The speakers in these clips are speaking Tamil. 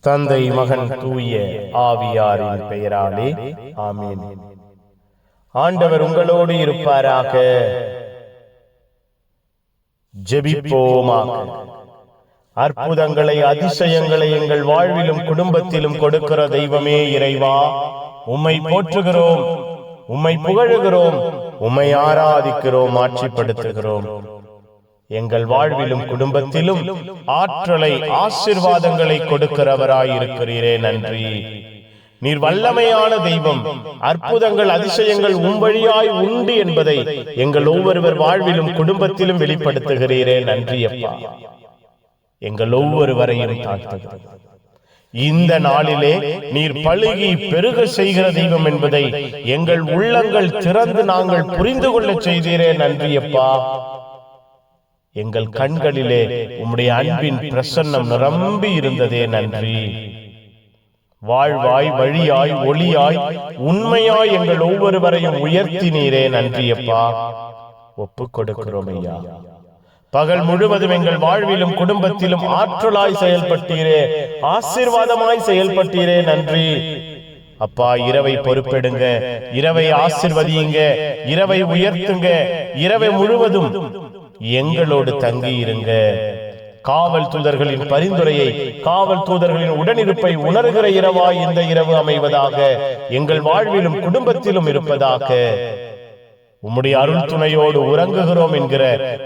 தந்தை மகன் தூய ஆவியாரின் பெயராலே ஆமீன். ஆண்டவர் உங்களோடு இருப்பாராக. ஜெபிப்போமாக. அற்புதங்களை அதிசயங்களை எங்கள் வாழ்விலும் குடும்பத்திலும் கொடுக்கிற தெய்வமே இறைவா. உம்மை போற்றுகிறோம் உம்மை புகழுகிறோம் உம்மை ஆராதிக்கிறோம் ஆட்சிப்படுத்துகிறோம். எங்கள் வாழ்விலும் குடும்பத்திலும் ஆற்றலை ஆசிர்வாதங்களை கொடுக்கிறவராயிருக்கிறீரே நன்றி. நீர் வல்லமையான தெய்வம் அற்புதங்கள் அதிசயங்கள் உம்வழியாய் உண்டு என்பதை எங்கள் ஒவ்வொருவர் வாழ்விலும் குடும்பத்திலும் வெளிப்படுத்துகிறீரே நன்றி அப்பா எங்கள் ஒவ்வொருவரையும் தாழ்த்துகிறோம். இந்த நாளிலே நீர் பழுகி பெருக செய்கிற தெய்வம் என்பதை எங்கள் உள்ளங்கள் திறந்து நாங்கள் புரிந்து கொள்ள செய்தீரே நன்றியப்பா. எங்கள் கண்களிலே உம்முடைய அன்பின் பிரசன்னம் நிரம்பி இருந்ததே நன்றி. வாழ்வாய் வழியாய் ஒளியாய் உண்மையாய் எங்கள் ஒவ்வொருவரையும் உயர்த்தினீரே நன்றியப்பா ஒப்புக் கொடுக்கிறோம் ஐயா. பகல் முழுவதும் எங்கள் வாழ்விலும் குடும்பத்திலும் ஆற்றலாய் செயல்பட்டீரே. ஆசீர்வாதமாய் செயல்பட்டீரே நன்றி. அப்பா இரவை பொறுப்பெடுங்க. இரவை ஆசிர்வதியுங்க. இரவை உயர்த்துங்க. இரவை முழுவதும் எங்களோடு தங்கி இருங்க காவல் தூதர்களின் பரிந்துரையை காவல் தூதர்களின் உடனிருப்பை உணர்கிற இரவாய் இந்த இரவு அமைவதாக எங்கள் வாழ்விலும் குடும்பத்திலும் இருப்பதாக உம்முடைய அருள் துணையோடு உறங்குகிறோம் என்கிற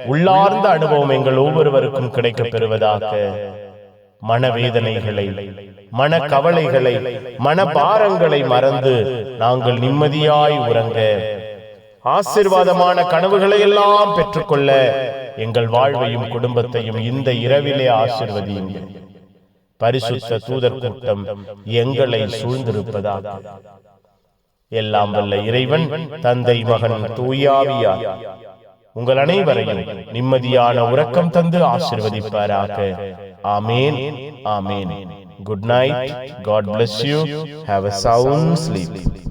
உள்ளார்ந்த அனுபவம் எங்கள் ஒவ்வொருவருக்கும் கிடைக்கப் பெறுவதாக மனவேதனைகளை மன கவலைகளை மன பாரங்களை மறந்து நாங்கள் நிம்மதியாய் உறங்க ஆசிர்வாதமான கனவுகளை எல்லாம் பெற்றுக்கொள்ள எங்கள் வாழ்வையும் குடும்பத்தையும் இந்த இரவிலே ஆசிர்வதியுங்கள். பரிசுத்த தூதர் கூட்டம் எங்களை சூழ்ந்திருப்பதாக. எல்லாம் வல்ல இறைவன் தந்தை மகன் தூயாவியார். உங்கள் அனைவரையும் நிம்மதியான உறக்கம் தந்து ஆசிர்வதிப்பாராக. ஆமேன். ஆமேன். Good night God bless you have a sound sleep.